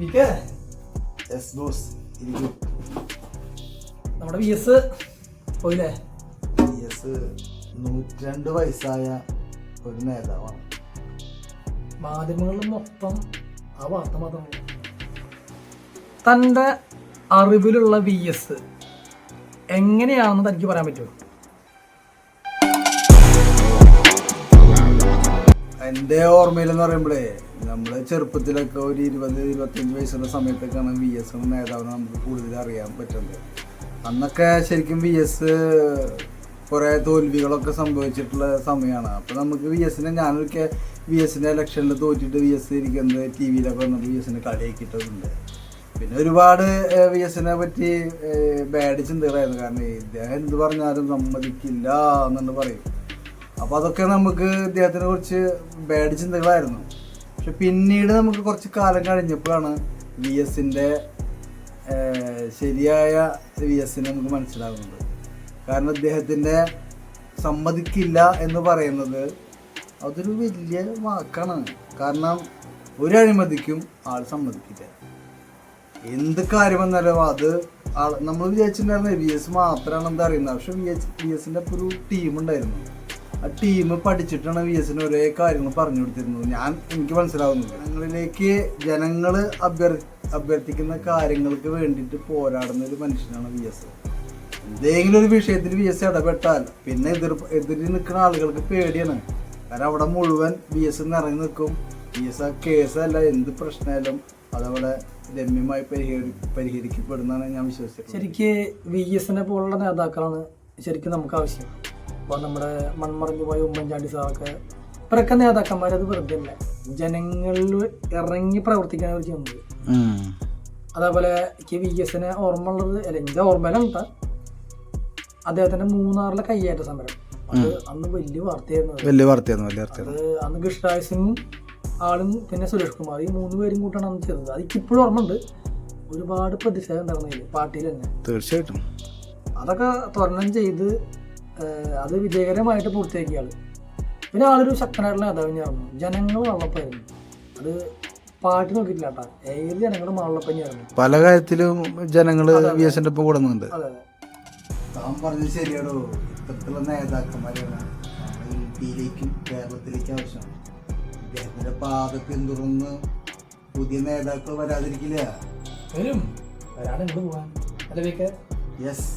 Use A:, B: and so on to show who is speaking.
A: വിക്കേ
B: S boss ഇരിക്കും.
A: നമ്മുടെ V S പോയില്ലേ?
B: എസ് നൂറ്റിരണ്ട് വയസ്സായ ഒരു നേതാവാണ്.
A: മാധ്യമങ്ങളിൽ മൊത്തം ആ വാർത്ത മാത്രം തന്റെ അറിവിലുള്ള വി എസ് എങ്ങനെയാണെന്ന് തനിക്ക് പറയാൻ പറ്റുമോ?
B: എന്റെ ഓർമ്മയിലെന്ന് പറയുമ്പോഴേ നമ്മൾ ചെറുപ്പത്തിലൊക്കെ ഒരു ഇരുപത് ഇരുപത്തഞ്ച് വയസ്സുള്ള സമയത്തൊക്കെയാണ് വി എസ് നേതാവിനെ നമുക്ക് കൂടുതൽ അറിയാൻ പറ്റുന്നത്. അന്നൊക്കെ ശരിക്കും വി എസ് കുറേ തോൽവികളൊക്കെ സംഭവിച്ചിട്ടുള്ള സമയമാണ് അപ്പോൾ നമുക്ക് വി എസിനെ ഞാനൊക്കെ വി എസിന്റെ ഇലക്ഷനിൽ തോറ്റിട്ട് വി എസ് ഇരിക്കുന്നത് ടി വിയിലൊക്കെ വന്നിട്ട് വി എസിനെ കളിയാക്കിയിട്ടുണ്ട്. പിന്നെ ഒരുപാട് വി എസിനെ പറ്റി ബാഡ് ചിന്തകളായിരുന്നു. കാരണം ഇദ്ദേഹം എന്ത് പറഞ്ഞാലും സമ്മതിക്കില്ല എന്നു പറയും. അപ്പോൾ അതൊക്കെ നമുക്ക് ഇദ്ദേഹത്തിനെ കുറിച്ച് ബാഡ് ചിന്തകളായിരുന്നു. പക്ഷെ പിന്നീട് നമുക്ക് കുറച്ച് കാലം കഴിഞ്ഞപ്പോഴാണ് വി എസിന്റെ ശരിയായ വി എസിനെ നമുക്ക് മനസ്സിലാകുന്നത്. കാരണം ഇദ്ദേഹത്തിന്റെ സമ്മതിക്കില്ല എന്ന് പറയുന്നത് അതൊരു വലിയ വാക്കാണ്. കാരണം ഒരു അഴിമതിക്കും ആൾ സമ്മതിക്കില്ല. എന്ത് കാര്യം വന്നാലും അത് ആൾ നമ്മൾ വിചാരിച്ചിട്ടുണ്ടായിരുന്നു വി എസ് മാത്രമാണ് എന്താ അറിയുന്നത്. പക്ഷെ വി എസ് വി എസിന്റെ ഒരു ടീം ഉണ്ടായിരുന്നു. ആ ടീം പഠിച്ചിട്ടാണ് വി എസിന് ഒരേ കാര്യങ്ങൾ പറഞ്ഞു കൊടുത്തിരുന്നത്. ഞാൻ എനിക്ക് മനസ്സിലാവുന്നില്ല. ഞങ്ങളിലേക്ക് ജനങ്ങൾ അഭ്യർ അഭ്യർത്ഥിക്കുന്ന കാര്യങ്ങൾക്ക് വേണ്ടിയിട്ട് പോരാടുന്ന ഒരു മനുഷ്യനാണ് വി എസ് എന്തെങ്കിലും ഒരു വിഷയത്തിൽ വി എസ് ഇടപെട്ടാൽ പിന്നെ എതിർ എതിരിൽ നിൽക്കുന്ന ആളുകൾക്ക് പേടിയാണ്. കാരണം അവിടെ മുഴുവൻ ബി എസ് ഇറങ്ങി നിൽക്കും. ബി എസ് ആ കേസല്ല എന്ത് പ്രശ്നമായാലും അതവിടെ രമ്യമായി പരിഹരി പരിഹരിക്കപ്പെടുന്നതാണ് ഞാൻ വിശ്വസിക്കുന്നത്
A: ശരിക്ക് വി എസിനെ പോലുള്ള നേതാക്കളാണ് ശരിക്കും നമുക്ക് ആവശ്യം. അപ്പോൾ നമ്മുടെ മൺമറഞ്ഞു പോയ ഉമ്മൻചാണ്ടി സാറൊക്കെ ഇവരൊക്കെ നേതാക്കന്മാർ അത് വെറുതെ അല്ല. ജനങ്ങളിൽ ഇറങ്ങി പ്രവർത്തിക്കാൻ അവർ ചെയ്യുന്നത് അതേപോലെ എനിക്ക് വി എസിനെ ഓർമ്മ ഉള്ളത് അല്ല എന്റെ ഓർമ്മയിലുണ്ട് അദ്ദേഹത്തിന്റെ മൂന്നാറിലെ കയ്യേറ്റ സമരം. അത് അന്ന് വലിയ വാർത്തയായിരുന്നു
B: വലിയ വാർത്തയായിരുന്നു വലിയ വാർത്തയായിരുന്നു.
A: അന്ന് കൃഷ്ണായ സിംഗും ആളും പിന്നെ സുരേഷ് കുമാർ ഈ മൂന്ന് പേരും കൂട്ടാണ് അന്ന് ചെയ്തത് അത് ഇപ്പോഴും ഓർമ്മയുണ്ട്. ഒരുപാട് പ്രതിഷേധം ഉണ്ടായിരുന്നില്ല പാർട്ടിയിൽ തന്നെ.
B: തീർച്ചയായിട്ടും.
A: അതൊക്കെ തുറന്നം ചെയ്ത് അത് വിജയകരമായിട്ട് പൂർത്തിയാക്കിയ ആൾ പിന്നെ ആളൊരു ശക്തനായിട്ടുള്ള നേതാവ് തന്നെയായിരുന്നു ജനങ്ങൾ വള്ളപ്പായിരുന്നു. അത് പാട്ട് നോക്കിയിട്ടില്ല കേട്ടോ. ഏത് ജനങ്ങളും വള്ളപ്പഞ്ഞായിരുന്നു
B: പല കാര്യത്തിലും ജനങ്ങൾ വി എസിന്റെ ഒപ്പം കൂടുന്നുണ്ട്.
A: അതെ
B: താൻ പറഞ്ഞത് ശരിയാണോ ഇത്തരത്തിലുള്ള നേതാക്കന്മാരാണ് ഇന്ത്യയിലേക്കും കേരളത്തിലേക്കും ആവശ്യമാണ്. ഇദ്ദേഹത്തിന്റെ പാത പിന്തുടർന്ന് പുതിയ നേതാക്കൾ വരാതിരിക്കില്ല.
A: വരും. വരാതെ പോകാൻ
B: യെസ്